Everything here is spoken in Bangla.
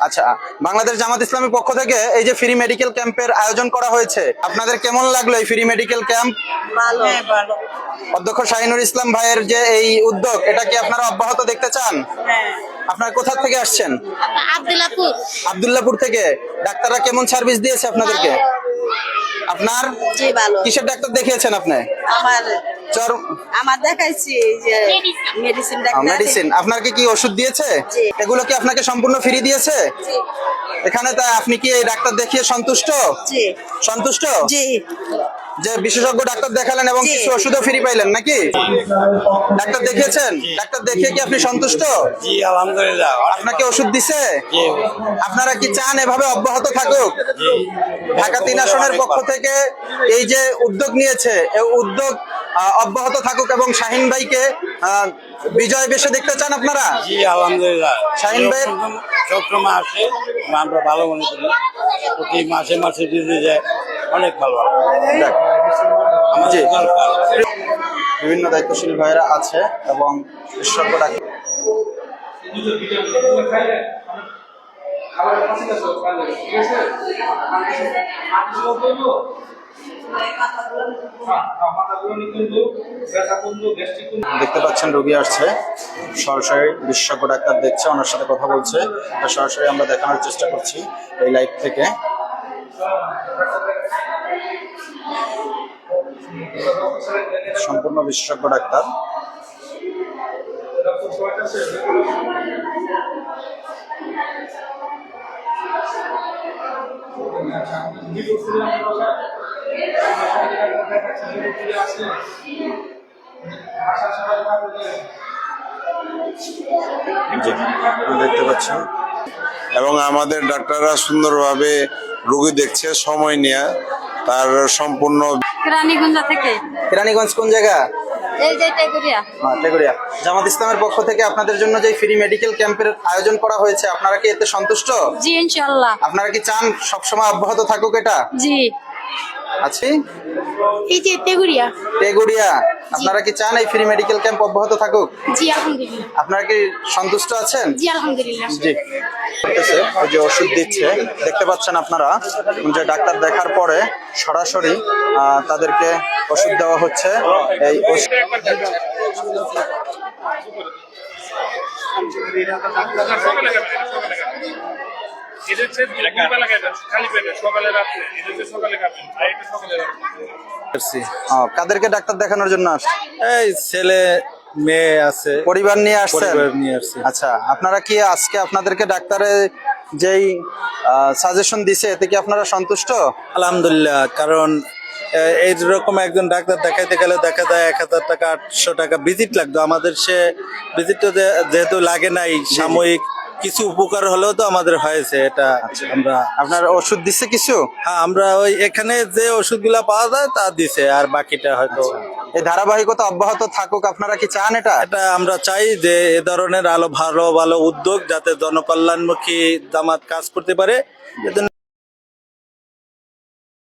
আচ্ছা বাংলাদেশ জামাত ইসলামের পক্ষ থেকে এই যে ফ্রি মেডিকেল ক্যাম্পের আয়োজন করা হয়েছে আপনাদের কেমন লাগল এই ফ্রি মেডিকেল ক্যাম্প? ভালো। ভালো। অধ্যক্ষ শাহিনুর ইসলাম ভাইয়ের যে এই উদ্যোগ এটা কি আপনারা অব্যাহত দেখতে চান? হ্যাঁ। আপনারা কোথা থেকে আসছেন? আব্দুল্লাপুর। আবদুল্লাপুর থেকে। ডাক্তাররা কেমন সার্ভিস দিয়েছে আপনাদেরকে? আপনার? কিসের ডাক্তার দেখিয়েছেন আপনি? আমার আমার দেখাইছি যে মেডিসিন মেডিসিন আপনাকে কি ওষুধ দিয়েছে? এগুলো কি আপনাকে সম্পূর্ণ ফ্রি দিয়েছে? এখানে তা আপনি কি এই ডাক্তার দেখিয়ে সন্তুষ্ট? সন্তুষ্ট? জি। যে বিশেষজ্ঞ ডাক্তার দেখালেন এবং কিছু ওষুধও ফ্রি পাইলেন নাকি? ডাক্তার দেখিয়েছেন? ডাক্তার দেখিয়ে কি আপনি সন্তুষ্ট? জি আলহামদুলিল্লাহ। আপনাকে ওষুধ দিছে? আপনারা কি চান এভাবে অব্যাহত থাকুক? ঢাকা তিন আসনের পক্ষ থেকে এই যে উদ্যোগ নিয়েছে এই উদ্যোগ অব্যাহত থাকুক এবং শাহিন ভাইকে বিজয় বেশে দেখতে চান আপনারা? জি আলহামদুলিল্লাহ। শাহিন ভাই? সবসময় আসে আমরা ভালো মনে করি। প্রতি মাসে মাসে দিতে যায় অনেক ভালো জি। বিভিন্ন দায়িত্বশীল ভাইয়েরা আছে এবং বিশেষজ্ঞ ডাক্তার দেখতে পাচ্ছেন রোগী আসছে। সরাসরি বিশেষজ্ঞ ডাক্তার দেখছে, ওনার সাথে কথা বলছে। সরাসরি আমরা দেখানোর চেষ্টা করছি এই লাইভ থেকে। সম্পূর্ণ বিশেষজ্ঞ ডাক্তার। দেখতে পাচ্ছেন এবং আমাদের ডাক্তাররা সুন্দরভাবে রোগী দেখছে সময় নিয়ে তার সম্পূর্ণ রানীগঞ্জ থেকে। কেরানীগঞ্জ কোন জায়গা? এই যে টেগুরিয়া হ্যাঁ, টেগুরিয়া জামাত ইসলামের পক্ষ থেকে আপনাদের জন্য যে ফ্রি মেডিকেল ক্যাম্পের আয়োজন করা হয়েছে আপনারা কি এতে সন্তুষ্ট? জি আপনারা কি চান সবসময় অব্যাহত থাকুক এটা? জি। আছি? এই যে টেগুরিয়া টেগুরিয়া আপনারা কি চান এই ফ্রি মেডিকেল ক্যাম্প অব্যাহত থাকুক? জি আলহামদুলিল্লাহ। আপনারা কি সন্তুষ্ট আছেন? জি আলহামদুলিল্লাহ। জি। ওই যে ওষুধ দিচ্ছে। দেখতে পাচ্ছেন আপনারা যে ডাক্তার দেখার পরে সরাসরি তাদেরকে ওষুধ দেওয়া হচ্ছে। এই ওষুধ সকালে খাবেন সকালে খাবেন এটা হচ্ছে দুপুরবেলা খাবেন খালি পেটে সকালে রাত্রে। এটা হচ্ছে সকালে খাবেন আর এটা সকালে রাত্রে। ও, কাদেরকে ডাক্তার দেখানোর জন্য আসছে এই ছেলে মেয়ে আছে। পরিবার নিয়ে আসছেন? নিয়ে আসছি। আচ্ছা আপনারা কি আজকে আপনাদেরকে ডাক্তারে যেই সাজেশন দিছে এতে কি আপনারা সন্তুষ্ট? আলহামদুলিল্লাহ কারণ আহ, এইরকম একজন ডাক্তার দেখাইতে গেলে দেখা যায় এক হাজার টাকা আটশো টাকা ভিজিট লাগতো। আমাদের সে ভিজিটটা যেহেতু লাগে নাই সাময়িক কিছু উপকার হলেও তো আমাদের হয়েছে এটা আমরা আপনার ওষুধ দিছে কিছু? হ্যাঁ আমরা ওই এখানে যে ওষুধগুলা পাওয়া যায় তা দিছে আর বাকিটা হয়তো এই ধারাবাহিকতা অব্যাহত থাকুক আপনারা কি চান এটা? এটা আমরা চাই যে এ ধরনের আলো ভালো ভালো উদ্যোগ যাতে জনকল্যাণমুখী জামাত কাজ করতে পারে। এজন্য